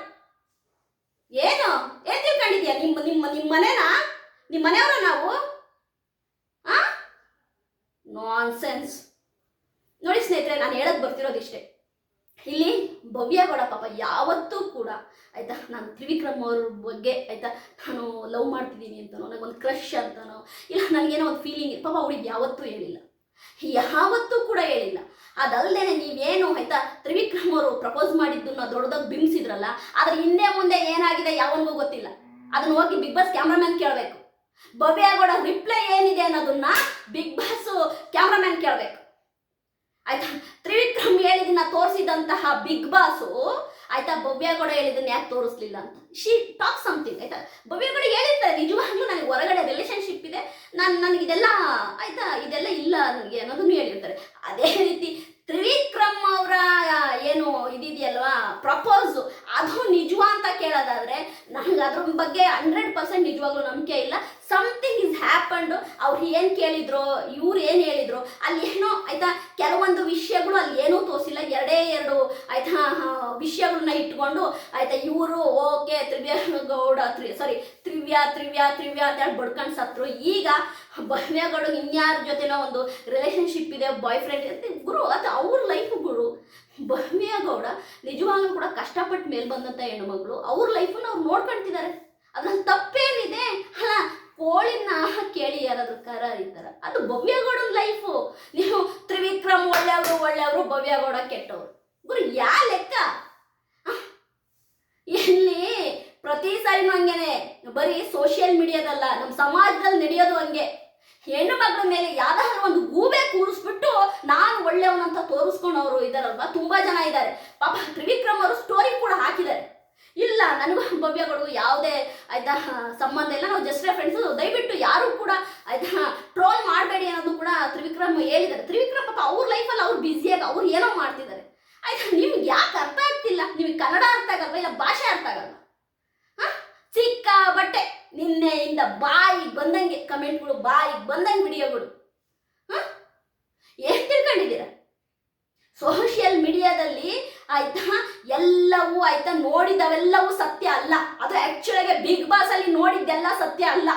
ಏನು? ಏನ್ ತಿಳ್ಕೊಂಡಿದ್ಯಾ? ನಿಮ್ಮ ನಿಮ್ಮ ನಿಮ್ಮ ಮನೆನಾ? ನಿಮ್ಮ ಮನೆಯವರ ನಾವು? ಆ? ನೋಡಿ ಸ್ನೇಹಿತರೆ, ನಾನು ಹೇಳಕ್ ಬರ್ತಿರೋದು ಇಷ್ಟೇ ಇಲ್ಲಿ ಭವ್ಯ ಗೌಡ ಪಾಪ ಯಾವತ್ತೂ ಕೂಡ, ಆಯ್ತಾ, ನಾನು ತ್ರಿವಿಕ್ರಮ್ ಅವ್ರ ಬಗ್ಗೆ, ಆಯ್ತಾ, ನಾನು ಲವ್ ಮಾಡ್ತಿದ್ದೀನಿ ಅಂತನೋ ನನಗೊಂದು ಕ್ರಶ್ ಅಂತನೋ, ಇಲ್ಲ ನನಗೇನೋ ಒಂದು ಫೀಲಿಂಗ್ ಪಾಪ ಅವ್ಳಿಗೆ ಯಾವತ್ತೂ ಹೇಳಿಲ್ಲ. ಯಾವತ್ತೂ ಕೂಡ ಹೇಳಿಲ್ಲ. ಅದಲ್ಲದೆ ನೀವೇನು ಆಯ್ತಾ ತ್ರಿವಿಕ್ರಮ್ ಅವರು ಪ್ರಪೋಸ್ ಮಾಡಿದ್ದನ್ನ ದೊಡ್ಡದಾಗಿ ಬಿಂಬಿಸಿದ್ರಲ್ಲ, ಅದ್ರ ಹಿಂದೆ ಮುಂದೆ ಏನಾಗಿದೆ ಯಾವನಿಗೂ ಗೊತ್ತಿಲ್ಲ. ಅದನ್ನ ಹೋಗಿ ಬಿಗ್ ಬಾಸ್ ಕ್ಯಾಮ್ರಾಮ್ಯಾನ್ ಕೇಳಬೇಕು. ಭವ್ಯ ಗೌಡ ರಿಪ್ಲೈ ಏನಿದೆ ಅನ್ನೋದನ್ನ ಬಿಗ್ ಬಾಸ್ ಕ್ಯಾಮ್ರಾಮ್ಯಾನ್ ಕೇಳಬೇಕು. ಆಯ್ತಾ? ತ್ರಿವಿಕ್ರಮ್ ಹೇಳಿದನ್ನ ತೋರಿಸಿದಂತಹ ಬಿಗ್ ಬಾಸು ಆಯ್ತಾ ಭವ್ಯಗೌಡ ಹೇಳಿದನ್ನ ಯಾಕೆ ತೋರಿಸ್ಲಿಲ್ಲ ಅಂತ? ಶಿ ಟಾಕ್ ಸಮಥಿಂಗ್ ಆಯ್ತಾ? ಭವ್ಯಗೌಡ ಹೇಳಿರ್ತಾರೆ, ನಿಜವಾಗ್ಲೂ ನನಗೆ ಹೊರಗಡೆ ರಿಲೇಶನ್ಶಿಪ್ ಇದೆ, ನಾನು ನನಗಿದೆಲ್ಲ ಆಯ್ತಾ? ಇದೆಲ್ಲ ಇಲ್ಲ ನನಗೆ ಅನ್ನೋದನ್ನು ಹೇಳಿರ್ತಾರೆ. ಅದೇ ರೀತಿ ತ್ರಿವಿಕ್ರಮ್ ಅವರ ಏನು ಇದಿದೆಯಲ್ವಾ ಪ್ರಪೋಸ್ ಅದು ನಿಜವಾ ಅಂತ ಕೇಳೋದಾದ್ರೆ, ನನಗೆ ಅದ್ರ ಬಗ್ಗೆ ಹಂಡ್ರೆಡ್ ಪರ್ಸೆಂಟ್ ನಿಜವಾಗ್ಲೂ ನಂಬಿಕೆ ಇಲ್ಲ. ಸಮಥಿಂಗ್ ಇಸ್ ಹ್ಯಾಪಂಡ್ ಅವ್ರು ಏನು ಕೇಳಿದ್ರು, ಇವ್ರು ಏನು ಹೇಳಿದ್ರು, ಅಲ್ಲಿ ಏನೋ ಆಯ್ತಾ, ಕೆಲವೊಂದು ವಿಷಯಗಳು ಅಲ್ಲಿ ಏನೂ ತೋರಿಸಿಲ್ಲ, ಎರಡೇ ಎರಡು ಆಯ್ತಾ ವಿಷಯಗಳನ್ನ ಇಟ್ಕೊಂಡು ಆಯ್ತಾ, ಇವರು, ಓಕೆ ಗೌಡ, ತ್ರಿ ಸಾರಿ ತ್ರಿವ್ಯ ತ್ರಿವ್ಯ ತ್ರಿವ್ಯ ಅಂತ ಹೇಳಿ ಬಡ್ಕೊಂಡು ಸತ್ರು. ಈಗ ಭವ್ಯಗಳು ಇನ್ಯಾರ ಜೊತೆನೋ ಒಂದು ರಿಲೇಶನ್ಶಿಪ್ ಇದೆ ಬಾಯ್ ಫ್ರೆಂಡ್ ಅಂತ ಗುರು ಅದು ಅವ್ರ ಲೈಫ್ ಗುರು ಗೌಡ ನಿಜವಾಗ್ಲೂ ಕೂಡ ಕಷ್ಟಪಟ್ಟು ಮೇಲ್ ಬಂದಂತ ಹೆಣ್ಮಗಳು ಅವ್ರ ಲೈಫನ್ನು ಅವ್ರು ನೋಡ್ಕೊಳ್ತಿದ್ದಾರೆ ಅದ್ರಲ್ಲಿ ತಪ್ಪೇನಿದೆ? ಅಲ್ಲ ಕೋಳಿನ ಕೇಳಿ ಯಾರಾದ್ರೂ ಕರ ಅದು ಭವ್ಯಗೌಡನ ಲೈಫು ನೀವು ತ್ರಿವಿಕ್ರಮ್ ಒಳ್ಳೆಯವರು ಒಳ್ಳೆಯವರು, ಭವ್ಯಗೌಡ ಕೆಟ್ಟವರು. ಗುರು, ಯಾ ಲೆಕ್ಕ? ಇಲ್ಲಿ ಪ್ರತಿ ಸಾರಿನೂ ಹಂಗೇನೆ. ಬರೀ ಸೋಷಿಯಲ್ ಮೀಡಿಯಾದಲ್ಲ ನಮ್ಮ ಸಮಾಜದಲ್ಲಿ ನಡೆಯೋದು ಹಂಗೆ. ಹೆಣ್ಣು ಮಗಳ ಮೇಲೆ ಯಾವ್ದಾದ್ರು ಒಂದು ಗೂಬೆ ಕೂರಿಸ್ಬಿಟ್ಟು ನಾನು ಒಳ್ಳೆಯವನಂತ ತೋರಿಸ್ಕೊಂಡವರು ಇದಾರಲ್ವಾ? ತುಂಬಾ ಜನ ಇದ್ದಾರೆ ಪಾಪ ತ್ರಿವಿಕ್ರಮ್ ಅವರು ಸ್ಟೋರಿ ಕೂಡ ಹಾಕಿದ್ದಾರೆ. ಇಲ್ಲ, ನನಗೂ ಭವ್ಯಗಳು ಯಾವುದೇ ಆಯ್ತಾ ಸಂಬಂಧ ಇಲ್ಲ. ನಾವು ಜಸ್ಟ್ ಫ್ರೆಂಡ್ಸು ದಯವಿಟ್ಟು ಯಾರು ಕೂಡ ಆಯ್ತಾ ಟ್ರೋಲ್ ಮಾಡಬೇಡಿ ಅನ್ನೋದು ಕೂಡ ತ್ರಿವಿಕ್ರಮ್ ಹೇಳಿದ್ದಾರೆ. ತ್ರಿವಿಕ್ರಮ್ ಪಾಪ ಅವ್ರ ಲೈಫಲ್ಲಿ ಅವ್ರು ಬ್ಯುಸಿಯಾಗಿ ಅವ್ರು ಏನೋ ಮಾಡ್ತಿದ್ದಾರೆ. ಆಯ್ತಾ, ನಿಮ್ಗೆ ಯಾಕೆ ಅರ್ಥ ಆಗ್ತಿಲ್ಲ? ನಿಮಗೆ ಕನ್ನಡ ಅರ್ಥ ಆಗಲ್ವಾ ಇಲ್ಲ ಭಾಷೆ ಅರ್ಥ ಆಗಲ್ಲ ಹಾ? ಚಿಕ್ಕ ಬಟ್ಟೆ, ನಿನ್ನೆಯಿಂದ ಬಾಯಿಗೆ ಬಂದಂಗೆ, ಕಮೆಂಟ್ಗಳು ಬಾಯಿಗೆ ಬಂದಂಗೆ ವಿಡಿಯೋಗಳು. ಹಾಂ? ಏನು ತಿಳ್ಕೊಂಡಿದ್ದೀರಾ? ಸೋಷಿಯಲ್ ಮೀಡಿಯಾದಲ್ಲಿ ಆಯ್ತಾ ಎಲ್ಲವೂ ಆಯ್ತಾ? ನೋಡಿದವೆಲ್ಲವೂ ಸತ್ಯ ಅಲ್ಲ. ಅದು ಆಕ್ಚುಲಾಗಿ ಬಿಗ್ ಬಾಸ್ ಅಲ್ಲಿ ನೋಡಿದ್ದೆಲ್ಲ ಸತ್ಯ ಅಲ್ಲ.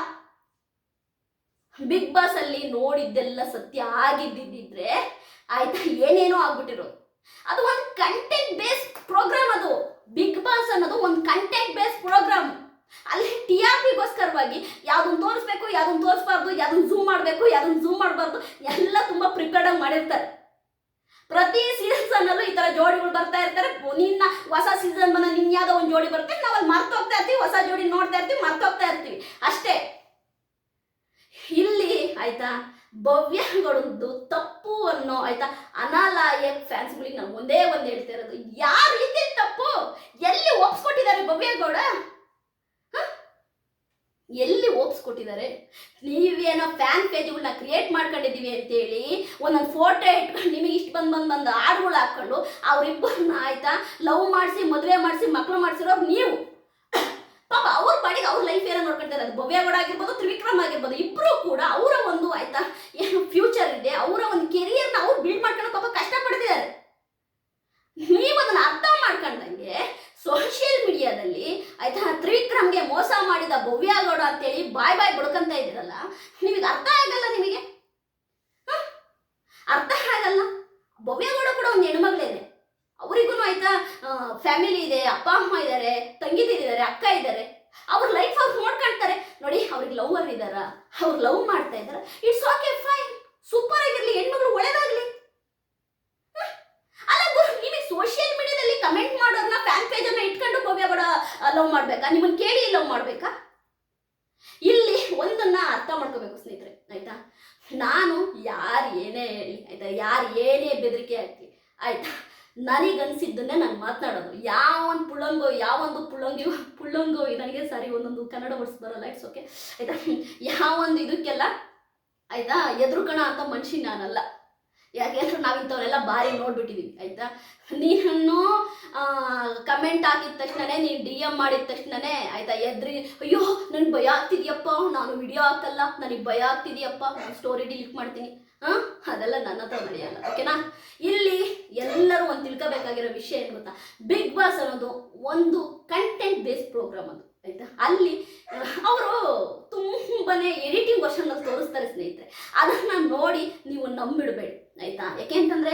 ಬಿಗ್ ಬಾಸ್ ಅಲ್ಲಿ ನೋಡಿದ್ದೆಲ್ಲ ಸತ್ಯ ಆಗಿದ್ದಿದ್ರೆ ಆಯ್ತಾ? ಏನೇನೋ ಆಗ್ಬಿಟ್ಟಿರೋದು. ಅದು ಒಂದು ಕಂಟೆಂಟ್ ಬೇಸ್ ಪ್ರೋಗ್ರಾಮ್ ಅದು. ಬಿಗ್ ಬಾಸ್ ಅನ್ನೋದು ಒಂದು ಕಂಟೆಂಟ್ ಬೇಸ್ ಪ್ರೋಗ್ರಾಮ್ ಅಲ್ಲಿ ಟಿ ಆರ್ ಪಿಗೋಸ್ಕರವಾಗಿ ಯಾವ್ದನ್ನ ತೋರಿಸ್ಬೇಕು, ಯಾವ್ದನ್ನ ತೋರಿಸ್ಬಾರ್ದು, ಯಾವ್ದನ್ನ ಝೂಮ್ ಮಾಡಬೇಕು, ಯಾವ್ದನ್ನ ಝೂಮ್ ಮಾಡಬಾರ್ದು, ಎಲ್ಲ ತುಂಬಾ ಪ್ರಿಪೇರ್ಡ್ ಆಗಿ ಮಾಡಿರ್ತಾರೆ. ಪ್ರತಿ ಸೀಸನ್ ಅಲ್ಲೂ ಈ ತರ ಜೋಡಿಗಳು ಬರ್ತಾ ಇರ್ತಾರೆ. ನಿನ್ನ ಹೊಸ ಸೀಸನ್ ಬಂದ ನಿನ್ ಯಾವ್ದೋ ಒಂದು ಜೋಡಿ ಬರುತ್ತೆ. ನಾವು ಅಲ್ಲಿ ಮರ್ತೋಗ್ತಾ ಇರ್ತೀವಿ, ಹೊಸ ಜೋಡಿ ನೋಡ್ತಾ ಇರ್ತೀವಿ ಮರ್ತೋಗ್ತಾ ಇರ್ತೀವಿ. ಅಷ್ಟೇ. ಇಲ್ಲಿ ಆಯ್ತಾ ಭವ್ಯಗಳದ್ದು ತಪ್ಪು ಅನ್ನೋ ಆಯ್ತಾ, ಅನಾಲಾಯಕ್ ಫ್ಯಾನ್ಸ್ಗಳಿಗೆ ನಾವು ಒಂದೇ ಒಂದು ಹೇಳ್ತಾ ಇರೋದು. ಯಾವ ರೀತಿ ತಪ್ಪು? ಎಲ್ಲಿ ಒಪ್ಸ್ಕೊಟ್ಟಿದ್ದಾರೆ ಭವ್ಯಗೌಡ? ಎಲ್ಲಿ ಓಪ್ಸ್ ಕೊಟ್ಟಿದ್ದಾರೆ? ನೀವೇನೋ ಫ್ಯಾನ್ ಪೇಜ್ಗಳನ್ನ ಕ್ರಿಯೇಟ್ ಮಾಡ್ಕೊಂಡಿದ್ದೀವಿ ಅಂತೇಳಿ ಒಂದೊಂದು ಫೋಟೋ ಇಟ್ಕೊಂಡು ನಿಮಗೆ ಇಷ್ಟು ಬಂದು ಬಂದು ಬಂದು ಹಾಡುಗಳು ಹಾಕ್ಕೊಂಡು ಅವ್ರಿಬ್ಬರನ್ನ ಆಯ್ತಾ ಲವ್ ಮಾಡಿಸಿ, ಮದುವೆ ಮಾಡಿಸಿ ಮಕ್ಕಳು ಮಾಡಿಸಿರೋರು ನೀವು. ಪಾಪ ಅವ್ರ ಪಾಡಿಗೆ ಅವ್ರ ಲೈಫ್ ಏನೋ ನೋಡ್ಕೊಂಡಿದ್ದಾರೆ ಅದು ಭವ್ಯಗೌಡ ಆಗಿರ್ಬೋದು, ತ್ರಿವಿಕ್ರಮ್ ಆಗಿರ್ಬೋದು ಇಬ್ಬರು ಕೂಡ ಅವರ ಒಂದು ಆಯ್ತಾ ಏನು ಫ್ಯೂಚರ್ ಇದೆ, ಅವರ ಒಂದು ಕೆರಿಯರ್ನ ಅವ್ರು ಬಿಲ್ಡ್ ಮಾಡ್ಕೊಂಡು ಪಾಪ ಕಷ್ಟಪಡ್ತಿದ್ದಾರೆ ನೀವು ಅದನ್ನ ಅರ್ಥ ಮಾಡ್ಕೊಂಡಂಗೆ ಸೋಷಿಯಲ್ ಮೀಡಿಯಾದಲ್ಲಿ ಆಯ್ತಾ ತ್ರಿವಿಕ್ರಮ್ಗೆ ಮೋಸ ಮಾಡಿದ ಭವ್ಯಗೌಡ ಅಂತೇಳಿ ಬಾಯ್ ಬಾಯ್ ಬುಡ್ಕಂತ ಇದ್ದೀರಲ್ಲ ನಿಮಗೆ ಅರ್ಥ ಆಗಲ್ಲ ನಿಮಗೆ? ಅರ್ಥ ಆಗಲ್ಲ? ಭವ್ಯಗೌಡ ಕೂಡ ಒಂದು ಹೆಣ್ಮಗಳೇನೆ. ಅವರಿಗೂ ಆಯ್ತಾ ಫ್ಯಾಮಿಲಿ ಇದೆ, ಅಪ್ಪ, ಅಮ್ಮ ಇದ್ದಾರೆ ತಂಗಿದಿದ್ದಾರೆ ಅಕ್ಕ ಇದ್ದಾರೆ ಅವ್ರ ಲೈಫ್ ಅವ್ರು ನೋಡ್ಕೊಳ್ತಾರೆ ನೋಡಿ, ಅವ್ರಿಗೆ ಲವರ್ ಇದಾರ? ಅವ್ರು ಲವ್ ಮಾಡ್ತಾ ಇದಾರ? ಇಟ್ಸ್ ಓಕೆ ಫೈನ್ ಸೂಪರ್ ಆಗಿರ್ಲಿ, ಹೆಣ್ಮಗಳು ಒಳ್ಳೇದಾಗ್ಲಿ? ಅಲ್ಲ ಸೋಷಿಯಲ್ ಮೀಡಿಯಾದಲ್ಲಿ ಕಮೆಂಟ್ ಮಾಡೋದನ್ನ ಫ್ಯಾನ್ ಪೇಜ್ ಅನ್ನ ಇಟ್ಕೊಂಡು ಭವ್ಯ ಬಡ ಲವ್ ಮಾಡ್ಬೇಕಾ? ನಿಮ್ಮನ್ನ ಕೇಳಿ ಲವ್ ಮಾಡ್ಬೇಕಾ? ಇಲ್ಲಿ ಒಂದನ್ನ ಅರ್ಥ ಮಾಡ್ಕೋಬೇಕು ಸ್ನೇಹಿತರೆ, ಆಯ್ತಾ? ನಾನು ಯಾರು ಏನೇ ಹೇಳಿ, ಆಯ್ತಾ? ಯಾರು ಏನೇ ಬೆದರಿಕೆ ಹಾಕಿ, ಆಯ್ತಾ? ನನಗನ್ಸಿದ್ದನ್ನೇ ನಾನು ಮಾತನಾಡೋದು. ಯಾವೊಂದು ಪುಳ್ಳಂಗೋ ಯಾವೊಂದು ಪುಳ್ಳಂಗಿ ಪುಳ್ಳಂಗೋ ನನಗೆ ಸರಿ, ಒಂದೊಂದು ಕನ್ನಡ ವರ್ಡ್ಸ್ ಬರಲ್ಲ ಇಟ್ಸ್ ಓಕೆ ಆಯ್ತಾ? ಯಾವೊಂದು ಇದಕ್ಕೆಲ್ಲ, ಆಯ್ತಾ? ಎದುರುಕಣ ಅಂತ ಮನುಷ್ಯ ನಾನಲ್ಲ. ಯಾಕೆಂದ್ರೆ ನಾವು ಇಂಥವನ್ನೆಲ್ಲ ಬಾರಿ ನೋಡ್ಬಿಟ್ಟಿದೀವಿ, ಆಯ್ತಾ? ನೀನು ಕಮೆಂಟ್ ಹಾಕಿದ ತಕ್ಷಣನೇ, ನೀನು ಡಿ ಎಂ ಮಾಡಿದ ತಕ್ಷಣನೇ, ಆಯ್ತಾ, ಎದ್ರಿ, ಅಯ್ಯೋ ನನಗೆ ಭಯ ಆಗ್ತಿದ್ಯಪ್ಪ, ನಾನು ವಿಡಿಯೋ ಹಾಕಲ್ಲ, ನನಗೆ ಭಯ ಆಗ್ತಿದ್ಯಪ್ಪ, ನಾನು ಸ್ಟೋರಿ ಡಿಲೀಟ್ ಮಾಡ್ತೀನಿ. ಹಾಂ? ಅದೆಲ್ಲ ನನ್ನ ಹತ್ರ ನಡೆಯಲ್ಲ ಓಕೆನಾ ಇಲ್ಲಿ ಎಲ್ಲರೂ ಒಂದು ತಿಳ್ಕೋಬೇಕಾಗಿರೋ ವಿಷಯ ಏನು ಗೊತ್ತಾ? ಬಿಗ್ ಬಾಸ್ ಅನ್ನೋದು ಒಂದು ಕಂಟೆಂಟ್ ಬೇಸ್ಡ್ ಪ್ರೋಗ್ರಾಮ್ ಅದು, ಆಯ್ತಾ? ಅಲ್ಲಿ, ಅವರು ತುಂಬಾನೇ ಎಡಿಟಿಂಗ್ ವರ್ಷನ್ ತೋರಿಸ್ತಾರೆ ಸ್ನೇಹಿತರೆ. ಅದನ್ನ ನೋಡಿ ನೀವು ನಂಬಿಡಬೇಡಿ. ಆಯ್ತಾ? ಯಾಕೆ ಅಂತಂದರೆ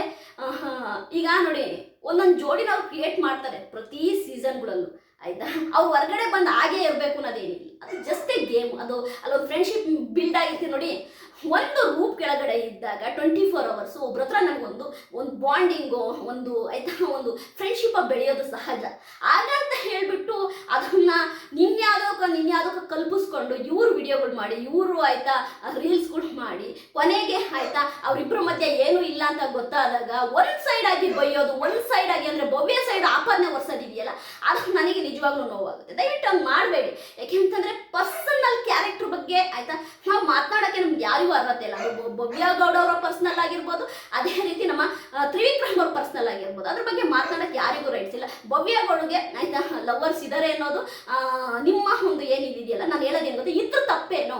ಈಗ ನೋಡಿ ಒಂದೊಂದು ಜೋಡಿ ನಾವು ಕ್ರಿಯೇಟ್ ಮಾಡ್ತಾರೆ ಪ್ರತಿ ಸೀಸನ್ಗಳಲ್ಲೂ ಆಯ್ತಾ? ಅವ್ರು ಹೊರಗಡೆ ಬಂದು ಹಾಗೇ ಇರಬೇಕು ಅನ್ನೋದೇನಿಲ್ಲ. ಅದು ಜಸ್ಟ್ ಎ ಗೇಮ್ ಅದು ಅಲ್ಲೊಂದು ಫ್ರೆಂಡ್ಶಿಪ್ ಬಿಲ್ಡ್ ಆಗಿರ್ತೀವಿ ನೋಡಿ. ಒಂದು ರೂಪ್ ಕೆಳಗಡೆ ಇದ್ದಾಗ ಟ್ವೆಂಟಿ ಫೋರ್ ಅವರ್ಸು ಒಬ್ರ ಹತ್ರ ನನಗೊಂದು, ಒಂದು ಬಾಂಡಿಂಗು ಒಂದು ಆಯ್ತಾ, ಒಂದು ಫ್ರೆಂಡ್ಶಿಪ್ ಬೆಳೆಯೋದು ಸಹಜ. ಹಾಗಂತ ಹೇಳ್ಬಿಟ್ಟು ಅದನ್ನ ನಿನ್ಯಾವುದೋ ನಿನ್ಯಾವುದೋ ಕಲ್ಪಿಸ್ಕೊಂಡು ಇವ್ರು ವಿಡಿಯೋಗಳು ಮಾಡಿ, ಇವರು ಆಯ್ತಾ ರೀಲ್ಸ್ಗಳು ಮಾಡಿ, ಕೊನೆಗೆ ಆಯ್ತಾ ಅವರಿಬ್ಬರ ಮಧ್ಯೆ ಏನೂ ಇಲ್ಲ ಅಂತ ಗೊತ್ತಾದಾಗ ಒಂದು ಸೈಡ್ ಆಗಿ ಬೈಯೋದು, ಒಂದು ಸೈಡ್ ಆಗಿ ಅಂದ್ರೆ ಭವ್ಯ ಸೈಡ್ ಆಪಾದನೆ ವರ್ಷದಿದೆಯಲ್ಲ ಅದು ನಿಜವಾಗ್ಲೂ ನೋವಾಗುತ್ತೆ. ದಯವಿಟ್ಟು ಹಂಗೆ ಮಾಡಬೇಡಿ. ಯಾಕೆಂತಂದ್ರೆ ಪರ್ಸನಲ್ ಕ್ಯಾರೆಕ್ಟರ್ ಬಗ್ಗೆ ಆಯ್ತಾ? ನಾವು ಮಾತನಾಡೋಕ್ಕೆ ನಮ್ಗೆ ಯಾರಿಗೂ ಅರ್ಹತೆ ಇಲ್ಲ. ಭವ್ಯ ಗೌಡ ಅವರ ಪರ್ಸನಲ್ ಆಗಿರ್ಬೋದು, ಅದೇ ರೀತಿ ನಮ್ಮ ತ್ರಿವಿಕ್ರಮ್ ಅವ್ರ ಪರ್ಸನಲ್ ಆಗಿರ್ಬೋದು. ಅದ್ರ ಬಗ್ಗೆ ಮಾತನಾಡಕ್ಕೆ ಯಾರಿಗೂ ರೈಟ್ಸ್ ಇಲ್ಲ. ಭವ್ಯ ಗೌಡಗೆ, ಆಯ್ತಾ ಲವರ್ಸ್ ಇದ್ದಾರೆ ಅನ್ನೋದು ನಿಮ್ಮ ಒಂದು ಏನಿದೆಯಲ್ಲ ನಾನು ಹೇಳೋದೇನು ಗೊತ್ತಾ? ಇದ್ರ ತಪ್ಪೇನೋ?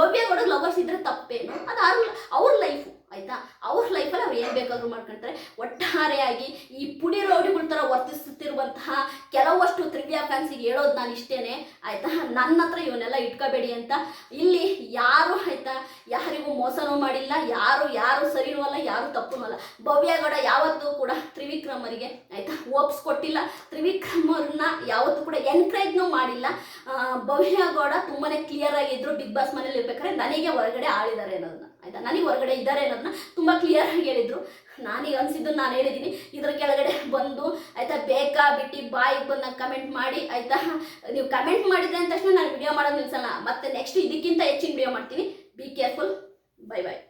ಭವ್ಯ ಗೌಡ ಲವರ್ಸ್ ಇದ್ರೆ ತಪ್ಪೇನೋ? ಅದು ಅವ್ರ ಲೈಫು ಆಯ್ತಾ? ಅವ್ರ ಲೈಫಲ್ಲಿ ಅವ್ರು ಏನು ಬೇಕಾದ್ರೂ ಮಾಡ್ಕೊಳ್ತಾರೆ ಒಟ್ಟಾರೆಯಾಗಿ ಈ ಪುಡಿ ರೌಡಿಗಳ ಥರ ವರ್ತಿಸುತ್ತಿರುವಂತಹ ಕೆಲವಷ್ಟು ತ್ರಿವ್ಯಾ ಫ್ಯಾನ್ಸಿಗೆ ಹೇಳೋದು ನಾನು ಇಷ್ಟೇನೆ. ಆಯ್ತಾ? ನನ್ನ ಹತ್ರ ಇವನ್ನೆಲ್ಲ ಇಟ್ಕೋಬೇಡಿ ಅಂತ. ಇಲ್ಲಿ ಯಾರು ಆಯ್ತಾ? ಯಾರಿಗೂ ಮೋಸನೂ ಮಾಡಿಲ್ಲ. ಯಾರು ಯಾರು ಸರಿನೂ ಅಲ್ಲ, ಯಾರು ತಪ್ಪು ಅಲ್ಲ. ಭವ್ಯಗೌಡ ಯಾವತ್ತೂ ಕೂಡ ತ್ರಿವಿಕ್ರಮರಿಗೆ ಆಯ್ತಾ? ಓಪ್ಸ್ ಕೊಟ್ಟಿಲ್ಲ. ತ್ರಿವಿಕ್ರಮ್ ಯಾವತ್ತೂ ಕೂಡ ಎನ್ಕರೇಜ್ನೂ ಮಾಡಿಲ್ಲ. ಭವ್ಯ ಭವ್ಯಗೌಡ ತುಂಬಾನೇ ಕ್ಲಿಯರ್ ಆಗಿದ್ರು ಬಿಗ್ ಬಾಸ್ ಮನೇಲಿ ಇರ್ಬೇಕಾದ್ರೆ ನನಗೆ ಹೊರಗಡೆ ಆಳಿದ್ದಾರೆ ಅನ್ನೋದನ್ನ. ಆಯ್ತಾ? ನನಗೆ ಹೊರಗಡೆ ಇದ್ದಾರೆ ಅನ್ನೋದನ್ನ ತುಂಬಾ ಕ್ಲಿಯರ್ ಆಗಿ ಹೇಳಿದ್ರು. ನಾನೀಗ ಅನ್ಸಿದ್ದು ನಾನು ಹೇಳಿದ್ದೀನಿ ಇದ್ರ ಕೆಳಗಡೆ ಬಂದು, ಆಯ್ತಾ, ಬೇಕಾ, ಬಿಟ್ಟು ಬಾಯಿಗೆ ಬಂದಾಗ ಕಮೆಂಟ್ ಮಾಡಿ, ಆಯ್ತಾ? ನೀವು ಕಮೆಂಟ್ ಮಾಡಿದ್ರೆ ಅಂದ ತಕ್ಷಣ ನಾನು ವಿಡಿಯೋ ಮಾಡೋದು ನಿಲ್ಸಲ್ಲ. ಮತ್ತೆ ನೆಕ್ಸ್ಟ್ ಇದಕ್ಕಿಂತ ಹೆಚ್ಚಿನ ವಿಡಿಯೋ ಮಾಡ್ತೀನಿ. Be careful bye bye